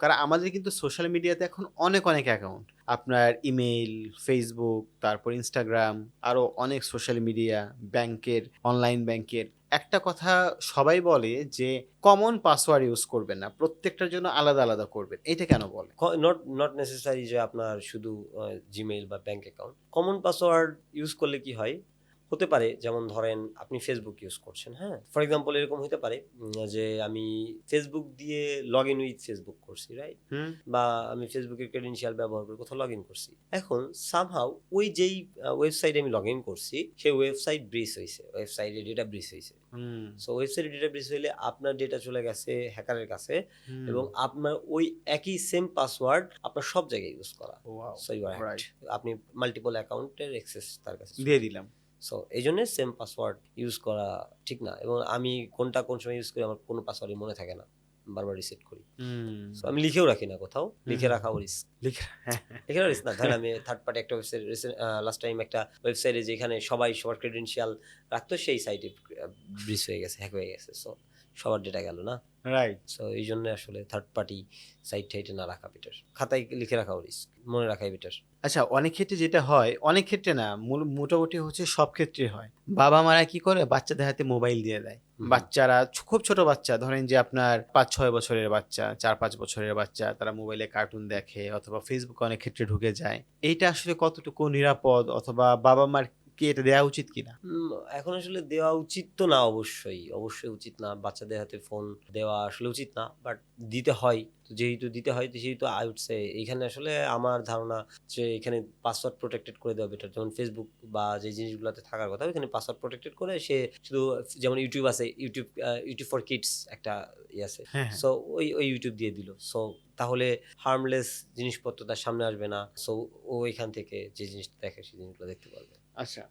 কারণ আমাদের কিন্তু সোশ্যাল মিডিয়াতে এখন অনেক অনেক অ্যাকাউন্ট আপনার ইমেইল ফেসবুক তারপর ইনস্টাগ্রাম আরও অনেক সোশ্যাল মিডিয়া ব্যাংকের অনলাইন ব্যাংকের একটা কথা সবাই বলে যে কমন পাসওয়ার্ড ইউজ করবেন না, প্রত্যেকটার জন্য আলাদা আলাদা করবেন। এটা কেন বলে? নট নট নেসেসারি যে আপনার শুধু জিমেইল বা bank account common password use করলে কি হয়? হতে পারে যেমন ধরেন আপনি ফেসবুক ইউজ করছেন হ্যাঁ? ফর এক্সাম্পল এরকম হতে পারে যে আমি ফেসবুক দিয়ে লগ ইন উইথ ফেসবুক করছি রাইট বা আমি ফেসবুকের ক্রেডেন্সিয়াল ব্যবহার করে কোথাও লগ ইন করছি। এখন সামহাউ ওই যেই ওয়েবসাইটে আমি লগ ইন করছি সেই ওয়েবসাইট ব্রিজ হয়েছে ওয়েবসাইটে ডেটা ব্রিজ হয়েছে সো ওয়েবসাইটে ডেটা ব্রিজ হইলে আপনার ডেটা চলে গেছে হ্যাকারের কাছে এবং আপনার ওই একই সেম পাসওয়ার্ড আপনার সব জায়গায় ইউজ করা। সো ইউ আপনি মাল্টিপল অ্যাকাউন্টের অ্যাক্সেস তার কাছে দিয়ে দিলাম। সো এই জন্য সেম পাসওয়ার্ড ইউজ করা ঠিক না এবং আমি কোনটা কোন সময় ইউজ করি আমার কোনো পাসওয়ার্ডই মনে থাকে না বারবার রিসেট করি। সো আমি লিখেও রাখি না কোথাও লিখে। রাখাও রিস্ক লিখে লিখে রিস্ক না। ধরেন আমি থার্ড পার্টি একটা ওয়েবসাইট লাস্ট টাইম একটা ওয়েবসাইটে যেখানে সবাই সবার ক্রেডেন্সিয়াল রাখতো সেই সাইটে ব্রিজ হয়ে গেছে হ্যাক হয়ে গেছে। সো সবার ডেটা গেল না। রাইট সো এই জন্য আসলে থার্ড পার্টি সাইট টাইটে না রাখা বেটার খাতায় লিখে রাখাও রিস্ক মনে রাখাই বেটার আচ্ছা অনেক ক্ষেত্রে যেটা হয় অনেক ক্ষেত্রে না মোটামুটি হচ্ছে সব ক্ষেত্রে হয়। বাবা মারা কি করে? বাচ্চাদের হাতে মোবাইল দিয়ে দেয়। বাচ্চারা ছ- খুব ছোট বাচ্চা ধরেন যে আপনার পাঁচ ছয় বছরের বাচ্চা চার পাঁচ বছরের বাচ্চা তারা মোবাইলে কার্টুন দেখে অথবা ফেসবুকে অনেক ক্ষেত্রে ঢুকে যায়। এইটা আসলে কতটুকু নিরাপদ? অথবা বাবা মার কি এটা দেওয়া উচিত কিনা? এখন আসলে দেওয়া উচিত তো না অবশ্যই। অবশ্যই উচিত না। বাচ্চাদের হাতে ফোন দেওয়া আসলে উচিত না বাট দিতে হয়। তো যেহেতু দিতে হয় তো যেহেতু আই উড সে এখানে আসলে আমার ধারণা যে এখানে পাসওয়ার্ড প্রোটেক্টেড করে দেওয়া বেটার যেমন ফেসবুক বা যে জিনিসগুলোতে থাকার কথা ওখানে পাসওয়ার্ড প্রোটেক্টেড করে সে শুধু যেমন ইউটিউব আছে ইউটিউব ইউটিউব ফর কিডস একটা ইয়ে আছে। হ্যাঁ সো ওই ওই ইউটিউব দিয়ে দিল। সো তাহলে হার্মলেস জিনিসপত্র তার সামনে আসবে না। সো ও এখান থেকে যে জিনিসটা দেখে সেই জিনিসগুলো দেখতে পারবে। আচ্ছা।